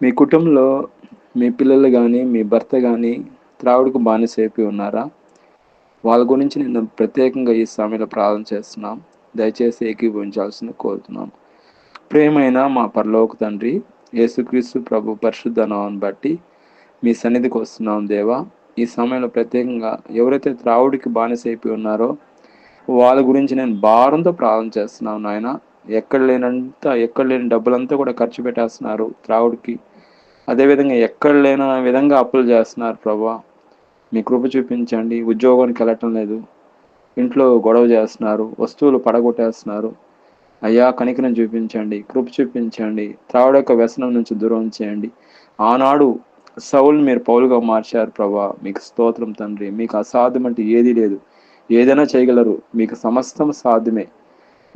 మీ కుటుంబంలో మీ పిల్లలు కానీ మీ భర్త కానీ త్రావుడికి బానిసైపోయి ఉన్నారా? వాళ్ళ గురించి నేను ప్రత్యేకంగా ఈ సమయంలో ప్రార్థన చేస్తున్నాం. దయచేసి ఏకీభవించాల్సింది కోరుతున్నాం. ప్రేమైన మా పరలోక తండ్రి యేసుక్రీస్తు ప్రభు పరిశుద్ధ నామాన్ని బట్టి మీ సన్నిధికి వస్తున్నాం దేవా. ఈ సమయంలో ప్రత్యేకంగా ఎవరైతే త్రావుడికి బానిసైపోయి ఉన్నారో వాళ్ళ గురించి నేను భారంతో ప్రార్థన చేస్తున్నాను నాయన. ఎక్కడ లేనంత ఎక్కడ లేని డబ్బులంతా కూడా ఖర్చు పెట్టేస్తున్నారు త్రావుడికి అదేవిధంగా ఎక్కడ లేని విధంగా అప్పులు చేస్తున్నారు ప్రభా. మీ కృప చూపించండి. ఉద్యోగానికి వెళ్ళటం లేదు. ఇంట్లో గొడవ చేస్తున్నారు. వస్తువులు పడగొట్టేస్తున్నారు. అయ్యా కనికరం చూపించండి. కృప చూపించండి. త్రావుడు యొక్క వ్యసనం నుంచి దూరం చేయండి. ఆనాడు సౌల్ని మీరు పౌలుగా మార్చారు ప్రభా. మీకు స్తోత్రం తండ్రి. మీకు అసాధ్యం అంటే ఏదీ లేదు. ఏదైనా చేయగలరు. మీకు సమస్తం సాధ్యమే.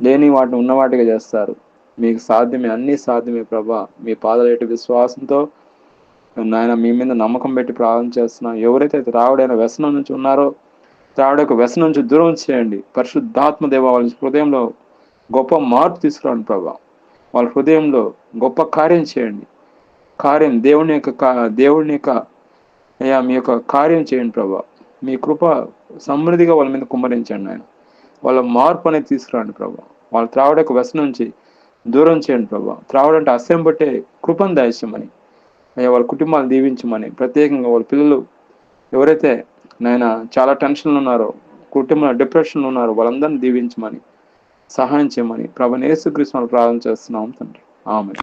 లేని వాటిని ఉన్నవాటిగా చేస్తారు. మీకు సాధ్యమే. అన్నీ సాధ్యమే ప్రభా. మీ పాదలేటి విశ్వాసంతో నాయన మీ మీద నమ్మకం పెట్టి ప్రార్థన చేస్తున్నాం ఎవరైతే త్రావుడైన వ్యసనం నుంచి ఉన్నారో త్రావుడు యొక్క వ్యసనం నుంచి దూరం చేయండి. పరిశుద్ధాత్మ దేవ వాళ్ళ హృదయంలో గొప్ప మార్పు తీసుకురాండి ప్రభా. వాళ్ళ హృదయంలో గొప్ప కార్యం చేయండి. కార్యం దేవుని యొక్క దేవుని యొక్క అయ్యా మీ యొక్క కార్యం చేయండి ప్రభా. మీ కృప సమృద్ధిగా వాళ్ళ మీద కుమ్మరించండి ఆయన వాళ్ళ మార్పు అనేది తీసుకురండి ప్రభా. వాళ్ళ త్రావుడు యొక్క వ్యసనం నుంచి దూరం చేయండి ప్రభా. త్రావుడు అంటే పట్టే కృపను దాయిస్తామని అయ్యా వాళ్ళ కుటుంబాలు దీవించమని. ప్రత్యేకంగా వాళ్ళ పిల్లలు ఎవరైతే నాయన చాలా టెన్షన్లు ఉన్నారో కుటుంబంలో డిప్రెషన్లు ఉన్నారో వాళ్ళందరినీ దీవించమని సహాయం చేయమని ప్రభు యేసుక్రీస్తు ప్రార్థన చేస్తున్నాం తండ్రి. ఆమె